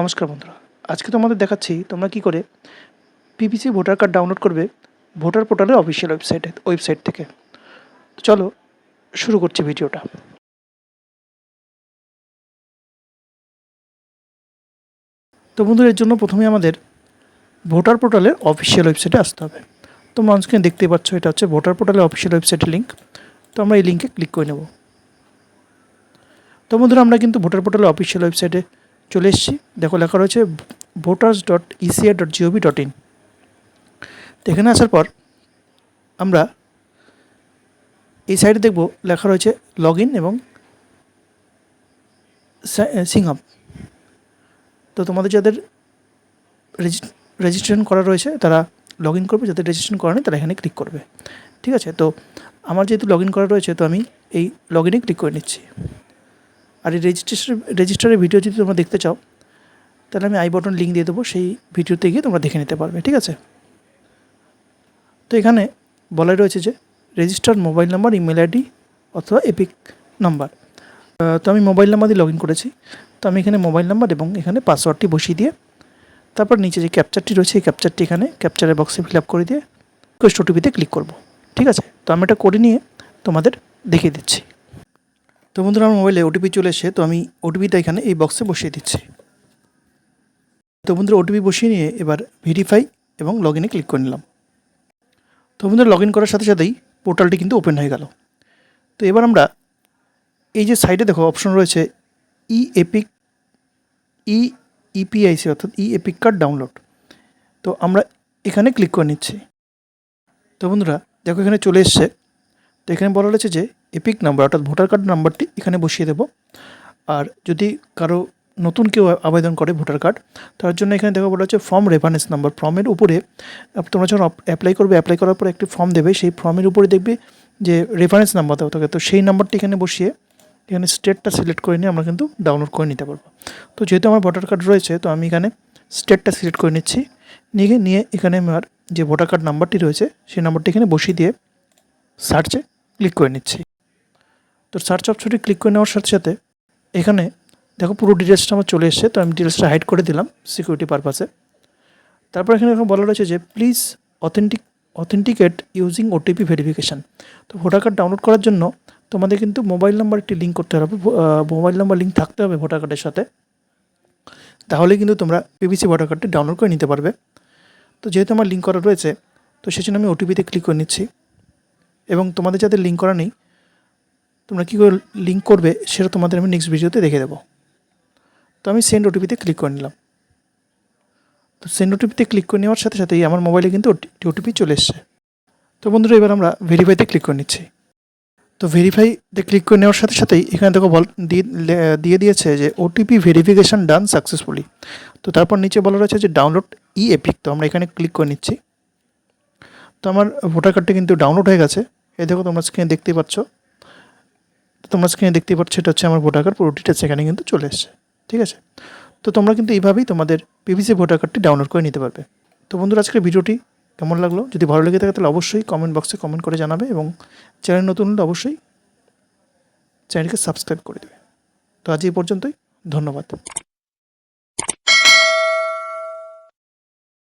নমস্কার বন্ধুরা। আজকে তোমাদের দেখাচ্ছি তোমরা কি করে পিপিসি ভোটার কার্ড ডাউনলোড করবে ভোটার পোর্টালের অফিসিয়াল ওয়েবসাইটে ওয়েবসাইট থেকে। চলো শুরু করছি ভিডিওটা। তো বন্ধুরা, এর জন্য প্রথমে আমাদের ভোটার পোর্টালের অফিসিয়াল ওয়েবসাইটে আসতে হবে। তোমরা অনস্ক্রিনে দেখতেই পাচ্ছ, এটা হচ্ছে ভোটার পোর্টালের অফিসিয়াল ওয়েবসাইটের লিঙ্ক তো আমরা এই লিঙ্কে ক্লিক করে নেব। তো বন্ধুরা, আমরা কিন্তু ভোটার পোর্টালের অফিসিয়াল ওয়েবসাইটে চলে এসেছি। দেখো লেখা রয়েছে voters dot ECI dot GOV dot in এখানে আসার পর আমরা এই সাইডে দেখব লেখা রয়েছে লগ ইন এবং সিং আপ তো তোমাদের যাদের রেজিস্ট্রেশন করা রয়েছে, তারা লগ ইন করবে। যাদের রেজিস্ট্রেশন করা নেই, তারা এখানে ক্লিক করবে। ঠিক আছে? তো আমার যেহেতু লগ ইন করা রয়েছে, তো আমি এই লগ ইনে ক্লিক করে নিচ্ছি। আর এই রেজিস্ট্রেশন রেজিস্টারের ভিডিও যদি তোমরা দেখতে চাও, তাহলে আমি আই বটন লিঙ্ক দিয়ে দেবো, সেই ভিডিওতে গিয়ে তোমরা দেখে নিতে পারবে, ঠিক আছে? তো এখানে বলাই রয়েছে যে registered mobile number email ID অথবা এপিক নাম্বার তো আমি মোবাইল নাম্বার দিয়ে লগ ইন করেছি। তো আমি এখানে মোবাইল নাম্বার এবং এখানে পাসওয়ার্ডটি বসিয়ে দিয়ে, তারপর নিচে যে ক্যাপচারটি রয়েছে, এই ক্যাপচারটি এখানে ক্যাপচারের বক্সে ফিল আপ করে দিয়ে রিকোয়েস্ট ওটিপিতে ক্লিক করব, ঠিক আছে? তো আমি এটা করে নিয়ে তোমাদের দেখিয়ে দিচ্ছি। তো বন্ধুরা, আমার মোবাইলে ওটিপি চলে এসে তো আমি ওটিপিটা এখানে এই বক্সে বসিয়ে দিচ্ছি। তো বন্ধুরা ওটিপি বসিয়ে নিয়ে এবার ভেরিফাই এবং লগ ইনে ক্লিক করে নিলাম। তো বন্ধুরা লগ ইন করার সাথে সাথেই পোর্টালটি কিন্তু ওপেন হয়ে গেল। তো এবার আমরা এই যে সাইডে দেখো অপশন রয়েছে ই এপিক ই ইপিআইসি অর্থাৎ ই এপিক কার্ড ডাউনলোড তো আমরা এখানে ক্লিক করে নিচ্ছি। তো বন্ধুরা, দেখো এখানে চলে এসছে। তো এখানে বলা রয়েছে যে এপিক নাম্বার অর্থাৎ ভোটার কার্ড নাম্বারটি এখানে বসিয়ে দেব। আর যদি কারও নতুন কেউ আবেদন করে ভোটার কার্ড তার জন্য এখানে দেখো বলা হচ্ছে ফর্ম রেফারেন্স নাম্বার ফর্মের উপরে তোমরা যখন অ্যাপ্লাই করবে অ্যাপ্লাই করার পর একটি ফর্ম দেবে, সেই ফর্মের উপরে দেখবে যে রেফারেন্স নাম্বার দেওয়া থাকে। তো সেই নাম্বারটি এখানে বসিয়ে এখানে স্টেটটা সিলেক্ট করে নিয়ে আমরা কিন্তু ডাউনলোড করে নিতে পারব। তো যেহেতু আমার ভোটার কার্ড রয়েছে, তো আমি এখানে স্টেটটা সিলেক্ট করে নিচ্ছি। নিয়ে নিয়ে এখানে আমার যে ভোটার কার্ড নাম্বারটি রয়েছে, সেই নাম্বারটি এখানে বসিয়ে দিয়ে সার্চে ক্লিক করে নিচ্ছি। তো সার্চ অপশনটি ক্লিক করে নেওয়ার সাথে সাথে এখানে দেখো পুরো ডিটেলসটা আমার চলে এসছে, তো আমি ডিটেলসটা হাইড করে দিলাম সিকিউরিটি পারপাসে তারপর এখানে এখন বলা রয়েছে যে please authentic authenticate using OTP verification তো ভোটার কার্ড ডাউনলোড করার জন্য তোমাদের কিন্তু মোবাইল নাম্বার একটি লিঙ্ক করতে হবে মোবাইল নাম্বার লিঙ্ক থাকতে হবে ভোটার কার্ডের সাথে। তাহলে কিন্তু তোমরা পিবিসি ভোটার কার্ডটি ডাউনলোড করে নিতে পারবে। তো যেহেতু আমার লিঙ্ক করা রয়েছে, তো সেই জন্য আমি ওটিপিতে ক্লিক করে নিচ্ছি। এবং তোমাদের যাদের লিঙ্ক করা নেই, তোমরা কী করে লিঙ্ক করবে সেটা তোমাদের আমি নেক্সট ভিডিওতে দেখে দেবো। তো আমি সেন্ড ওটিপিতে ক্লিক করে নিলাম। তো সেন্ড ওটিপিতে ক্লিক করে নেওয়ার সাথে সাথেই আমার মোবাইলে কিন্তু ওটিপি চলে এসছে। তো বন্ধুরা, এবার আমরা ভেরিফাইতে ক্লিক করে নিচ্ছি। তো ভেরিফাইতে ক্লিক করে নেওয়ার সাথে সাথেই এখানে দেখো বল দিয়ে দিয়েছে যে ওটিপি ভেরিফিকেশান ডান সাকসেসফুলি তো তারপর নিচে বলা রয়েছে যে ডাউনলোড ই এপিক তো আমরা এখানে ক্লিক করে নিচ্ছি। তো আমার ভোটার কার্ডটি কিন্তু ডাউনলোড হয়ে গেছে। এই দেখো, তোমরা স্ক্রিনে দেখতেই পাচ্ছ। তোমরা স্ক্রিনে দেখতেই পাচ্ছ, এটা হচ্ছে আমার ভোটার কার্ড পুরো ডিটেলস এখানে কিন্তু চলে এসছে, ঠিক আছে? তো তোমরা কিন্তু এইভাবেই তোমাদের পিভিসি ভোটার কার্ডটি ডাউনলোড করে নিতে পারবে। তো বন্ধুরা, আজকের ভিডিওটি কেমন লাগল? যদি ভালো লেগে থাকে, তাহলে অবশ্যই কমেন্ট বক্সে কমেন্ট করে জানাবে এবং চ্যানেল নতুন হলে অবশ্যই চ্যানেলকে সাবস্ক্রাইব করে দেবে। তো আজ এই পর্যন্তই, ধন্যবাদ।